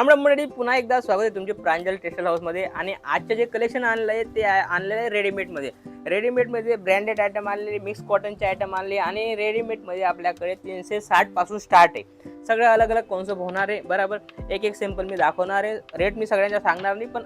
त्यामुळे मंडळी पुन्हा एकदा स्वागत आहे तुमचे प्रांजल टेक्स्टाईल हाऊसमध्ये. आणि आजचे जे कलेक्शन आणलं आहे ते आणलेलं आहे रेडीमेडमध्ये रेडीमेडमध्ये ब्रँडेड आयटम आणलेले मिक्स कॉटनचे आयटम आणले आणि रेडीमेडमध्ये आपल्याकडे तीनशे साठपासून स्टार्ट आहे. सगळे अलग अलग कॉन्सेप्ट होणार आहे बरोबर? एक एक सॅम्पल मी दाखवणार आहे. रेट मी सगळ्यांचा सांगणार नाही पण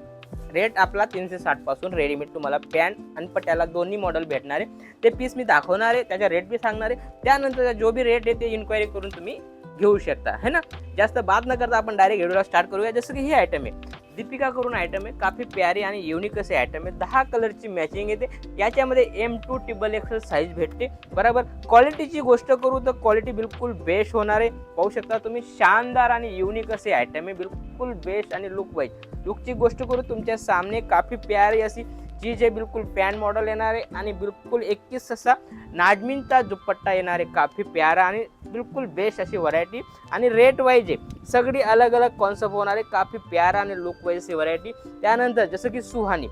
रेट आपला तीनशे साठपासून रेडीमेड तुम्हाला पॅन्ट आणि पट्याला दोन्ही मॉडेल भेटणार आहे. ते पीस मी दाखवणार आहे त्याचा रेट मी सांगणार आहे. त्यानंतर जो बी रेट आहे ते इन्क्वायरी करून तुम्ही घेऊ शकता है ना? जास्त बात न करता आपण डायरेक्ट व्हिडिओला स्टार्ट करूया. जसं की ही आयटम आहे. दीपिका करून आयटम आहे. काफी प्यारी आणि युनिक असे आयटम आहे. दहा कलरची मॅचिंग येते. याच्यामध्ये M to triple XL size भेटते. बरोबर? क्वालिटीची गोष्ट करू तर क्वालिटी बिलकुल बेस्ट होणार आहे. पाहू शकता तुम्ही शानदार आणि युनिक असे आयटम आहे. बिलकुल बेस्ट आणि लुक वाईज लुकची गोष्ट करू तुमच्या सामने काफी प्यारी अशी चीज आहे बिलकुल पॅन मॉडल येणार आहे आणि बिलकुल एकतीस असा नाजमीनचा दुपट्टा येणार आहे काफी प्यारा आणि बिलकुल बेस्ट अशी व्हरायटी आणि रेट वाईज आहे सगळी अलग अलग कॉन्सेप्ट होणार आहे काफी प्यारा आणि लुक वाईज ही व्हरायटी त्यानंतर जसं की सुहानी.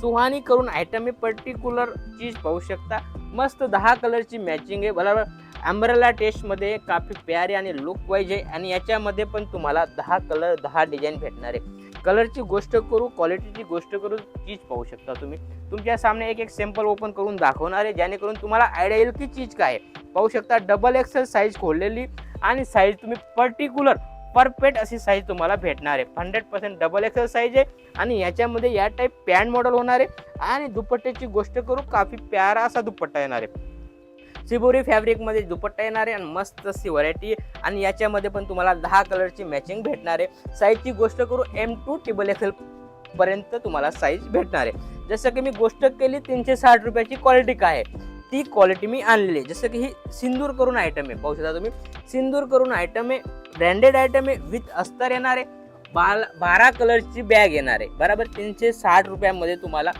सुहानी करून आयटम आहे पर्टिक्युलर चीज पाहू शकता. मस्त दहा कलरची मॅचिंग आहे. बरोबर? अम्ब्रेला टेस्टमध्ये काफी प्यारी आणि लुक वाईज आहे. आणि याच्यामध्ये पण तुम्हाला दहा कलर दहा डिझाईन भेटणार आहे. कलरची गोष्ट करू क्वालिटीची गोष्ट करू चीज पाहू शकता तुम्ही. तुमच्या सामने एक एक सॅम्पल ओपन करून दाखवणार आहे जेणेकरून तुम्हाला आयडिया येईल की चीज काय आहे. पाहू शकता डबल एक्सेल साईज खोललेली आणि साईज तुम्ही पर्टिक्युलर परफेक्ट अशी साईज तुम्हाला भेटणार आहे. Hundred percent double XL size आहे आणि याच्यामध्ये या टाईप पॅन्ट मॉडेल होणार आहे. आणि दुपट्ट्याची गोष्ट करू काफी प्यारा असा दुपट्टा येणार आहे. सिबोरी फॅब्रिकमध्ये दुपट्टा येणार आहे आणि मस्त अशी व्हरायटी आणि याच्यामध्ये पण तुम्हाला दहा कलरची मॅचिंग भेटणार आहे. साईजची गोष्ट करू एम टू टिबल एक्सेल पर्यंत तुम्हाला साईज भेटणार आहे. जसं की मी गोष्ट केली तीनशे साठ रुपयाची क्वालिटी काय आहे? ती क्वालिटी मी आणली आहे. जसं की ही सिंदूर करून आयटम आहे. पाहू शकता तुम्ही. सिंदूर करून आयटम आहे. ब्रँडेड आयटम आहे. विथ अस्तर येणार आहे. बाल बारा कलरची बॅग येणार आहे. बरोबर तीनशे साठ रुपयामध्ये तुम्हाला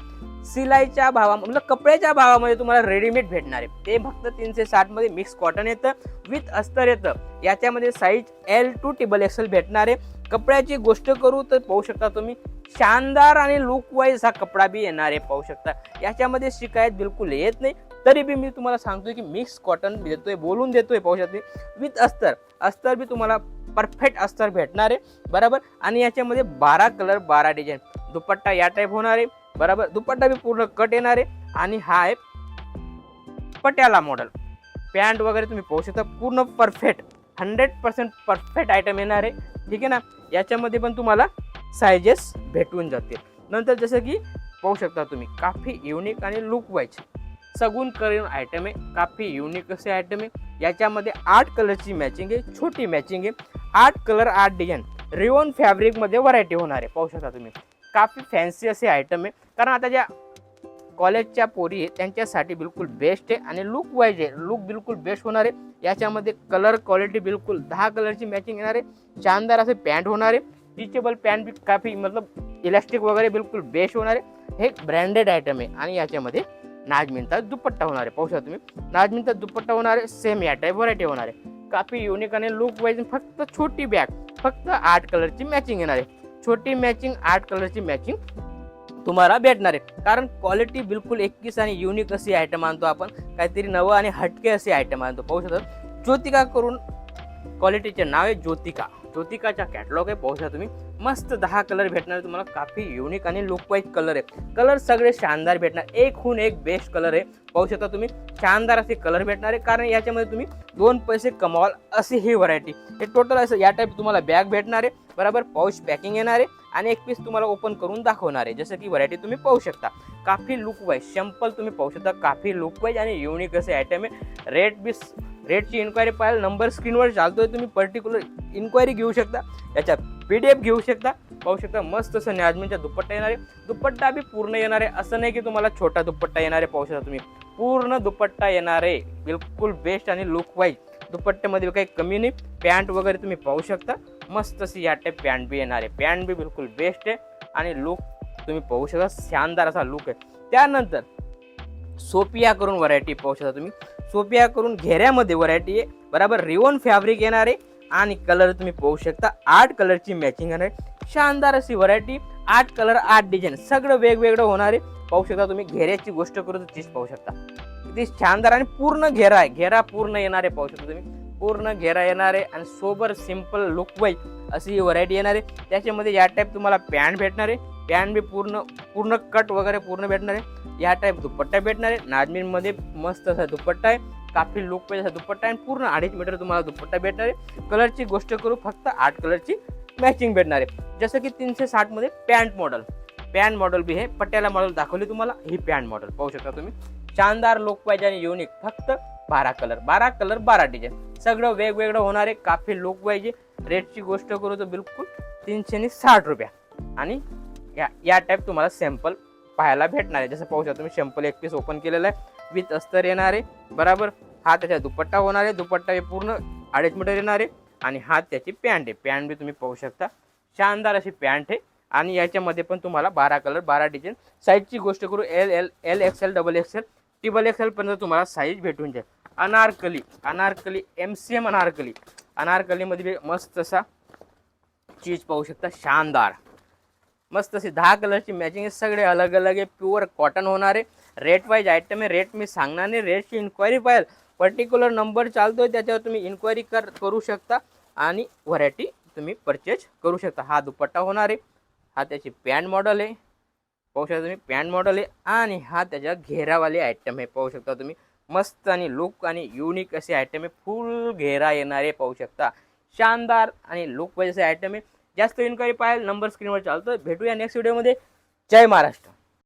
सिलाईच्या भावा म्हणजे कपड्याच्या भावामध्ये तुम्हाला रेडीमेड भेटणार आहे. ते फक्त तीनशे साठमध्ये मिक्स कॉटन येतं विथ अस्तर येतं. याच्यामध्ये size L to triple XL भेटणार आहे. कपड्याची गोष्ट करू तर पाहू शकता तुम्ही शानदार आणि लुक वाईज हा कपडा बी येणार आहे पाहू शकता. याच्यामध्ये शिकायत बिलकुल येत नाही. तरी बी मी तुम्हाला सांगतोय की मिक्स कॉटन देतोय बोलून देतोय पाहू शकते विथ अस्तर. अस्तर बी तुम्हाला परफेक्ट अस्तर भेटणार आहे. बरोबर? आणि याच्यामध्ये बारा कलर बारा डिझाईन दुपट्टा या टाईप होणार आहे. बरोबर? दुपट्टा बी पूर्ण कट येणार आहे. आणि हा आहे पट्याला मॉडेल पॅन्ट वगैरे तुम्ही पाहू शकता पूर्ण perfect hundred percent perfect item येणार आहे. ठीक आहे ना? याच्यामध्ये पण तुम्हाला सायजेस भेटून जातील. नंतर जसं की पाहू शकता तुम्ही काफी युनिक आणि लुक वाईज सगून करून आयटम आहे काफी युनिक असे आयटम आहे. याच्यामध्ये आठ कलरची मॅचिंग आहे छोटी मॅचिंग आहे. आठ कलर आठ डिझाईन रिओन फॅब्रिकमध्ये व्हरायटी होणार आहे. पाहू शकता तुम्ही. काफी फॅन्सी असे आयटम आहे. कारण आता ज्या कॉलेजच्या पोरी आहे त्यांच्यासाठी बिलकुल बेस्ट आहे आणि लुक वाईज आहे. लुक बिलकुल बेस्ट होणार आहे. याच्यामध्ये कलर क्वालिटी बिलकुल दहा कलरची मॅचिंग येणार आहे. शानदार असे पॅन्ट होणार आहे. टिचेबल पॅन्ट बी काफी मतलब इलास्टिक वगैरे बिलकुल बेस्ट होणार आहे. हे ब्रँडेड आयटम आहे आणि याच्यामध्ये नाजमिनचा दुपट्टा होणार आहे. पाहू शकता तुम्ही. नाजमिनचा दुपट्टा होणार आहे. सेम या टाईप व्हरायटी होणार आहे. काफी युनिक आणि लुक वाईज फक्त छोटी बॅग फक्त आठ कलरची मॅचिंग येणार आहे. छोटी मॅचिंग आठ कलरची मॅचिंग तुम्हाला भेटणार आहे. कारण क्वालिटी बिलकुल एकवीस आणि युनिक अशी आयटम आणतो आपण. काहीतरी नवं आणि हटके असे आयटम आणतो. पाहू शकता. ज्योतिका करून क्वालिटीचे नाव आहे ज्योतिका. ज्योतिकाच्या कॅटलॉग आहे. पाहू शकता तुम्ही. मस्त दहा कलर भेटणार. आहे तुम्हाला काफी युनिक आणि लुकवाईज कलर आहे. कलर सगळे शानदार भेटणार. एक हून एक बेस्ट कलर आहे. पाहू शकता तुम्ही. शानदार असे कलर भेटणार आहे. कारण याच्यामध्ये तुम्ही दोन पैसे कमावाल अशी ही व्हरायटी हे टोटल असं या टाईप तुम्हाला बॅग भेटणार आहे. बरोबर? पाऊच पॅकिंग येणार आहे. आणि एक पीस तुम्हाला ओपन करून दाखवणार आहे. जसं की व्हरायटी तुम्ही पाहू शकता. काफी लुकवाईज शंपल सिंपल तुम्ही पाहू शकता. काफी लुकवाईज आणि युनिक असे आयटम आहे. रेट बी रेटची इन्क्वायरी पाहिजे नंबर स्क्रीनवर चालतोय. तुम्ही पर्टिक्युलर इन्क्वायरी घेऊ शकता. याच्यात पी डी एफ घेऊ शकता. पाहू शकता मस्त असं नाजमीनचा दुपट्टा येणार आहे. दुपट्टा बी पूर्ण येणार आहे. असं नाही की तुम्हाला छोटा दुपट्टा येणार आहे पाहू शकता तुम्ही. पूर्ण दुपट्टा येणार आहे. बिलकुल बेस्ट आणि लुक वाईज दुपट्ट्यामध्ये काही कमी नाही. पॅन्ट वगैरे तुम्ही पाहू शकता. मस्त अशी या टाईप पॅन्ट बी येणार आहे. पॅन्ट बी बिलकुल बेस्ट आहे. आणि लुक तुम्ही पाहू शकता. शानदार असा लुक आहे. त्यानंतर सोपिया करून व्हरायटी पाहू शकता तुम्ही. सोप्या करून घेऱ्यामध्ये व्हरायटी आहे. बरोबर रिओन फॅब्रिक येणार आहे. आणि कलर तुम्ही पाहू शकता आठ कलरची मॅचिंग येणार आहे. शानदार अशी व्हरायटी आठ कलर आठ डिझाईन सगळं वेगवेगळं होणार आहे. पाहू शकता तुम्ही घेऱ्याची गोष्ट करू तर तीच पाहू शकता. किती शानदार आणि पूर्ण घेरा आहे. घेरा पूर्ण येणार आहे पाहू शकता तुम्ही. पूर्ण घेरा येणार आहे आणि सोबर सिंपल लुकवाईज अशी ही व्हरायटी येणार आहे. त्याच्यामध्ये या टाईप तुम्हाला पॅन्ट भेटणार आहे. पॅन बी पूर्ण पूर्ण कट वगैरे पूर्ण भेटणार आहे. या टाईप दुपट्टा भेटणार आहे. नाजमीनमध्ये मस्त असा दुपट्टा आहे. काफी लुक पाहिजे असा दुपट्टा आहे. आणि पूर्ण अडीच मीटर तुम्हाला दुपट्टा भेटणार आहे. कलरची गोष्ट करू फक्त आठ कलरची मॅचिंग भेटणार आहे. जसं की तीनशे साठमध्ये पॅन्ट मॉडल पॅन्ट मॉडल बी हे पट्याला मॉडल दाखवली तुम्हाला. ही पॅन्ट मॉडल पाहू शकता तुम्ही. शानदार लोक पाहिजे आणि युनिक फक्त बारा कलर बारा कलर बारा डिझाईन सगळं वेगवेगळं होणार आहे. काफी लोक पाहिजे. रेटची गोष्ट करू तर बिलकुल तीनशे साठ रुपया. आणि या या टाईप तुम्हाला सॅम्पल पाहायला भेटणार आहे. जसं पाहू शकता तुम्ही सॅम्पल एक पीस ओपन केलेलं आहे. विथ अस्तर येणार आहे. बराबर? हा त्याचा दुपट्टा होणार आहे. दुपट्टा हे पूर्ण अडीच मीटर येणार आहे. आणि हा त्याची पॅन्ट आहे. पॅन्ट बी तुम्ही पाहू शकता. शानदार अशी पॅन्ट आहे. आणि याच्यामध्ये पण तुम्हाला बारा कलर बारा डिझाईन साईजची गोष्ट करू L L L XL double XL triple एक्सेलपर्यंत तुम्हाला साईज भेटून जाईल. Anarkali anarkali M C M anarkali. अनारकलीमध्ये मस्त असा चीज पाहू शकता. शानदार. मस्त अशी दहा कलरची मॅचिंग आहे. सगळे अलग अलग आहे. प्युअर कॉटन होणार. आहे रेट वाईज आयटम आहे. रेट मी सांगणार नाही. रेटची इन्क्वायरी पाहिजे पर्टिक्युलर नंबर चालतोय. त्याच्यावर तुम्ही इन्क्वायरी कर करू शकता. आणि व्हरायटी तुम्ही परचेज करू शकता. हा दुपट्टा होणार आहे. हा त्याची पॅन्ट मॉडल आहे. पाहू शकता तुम्ही पॅन्ट मॉडल आहे. आणि हा त्याच्या घेरावाली आयटम आहे. पाहू शकता तुम्ही. मस्त आणि लुक आणि युनिक असे आयटम आहे. फुल घेरा येणारे पाहू शकता. शानदार आणि लुक वाईज असे आयटम आहे. जास्त इन्क्वायरी पाहिजे नंबर स्क्रीनवर चालतो भेटूया नेक्स्ट व्हिडिओमध्ये जय महाराष्ट्र.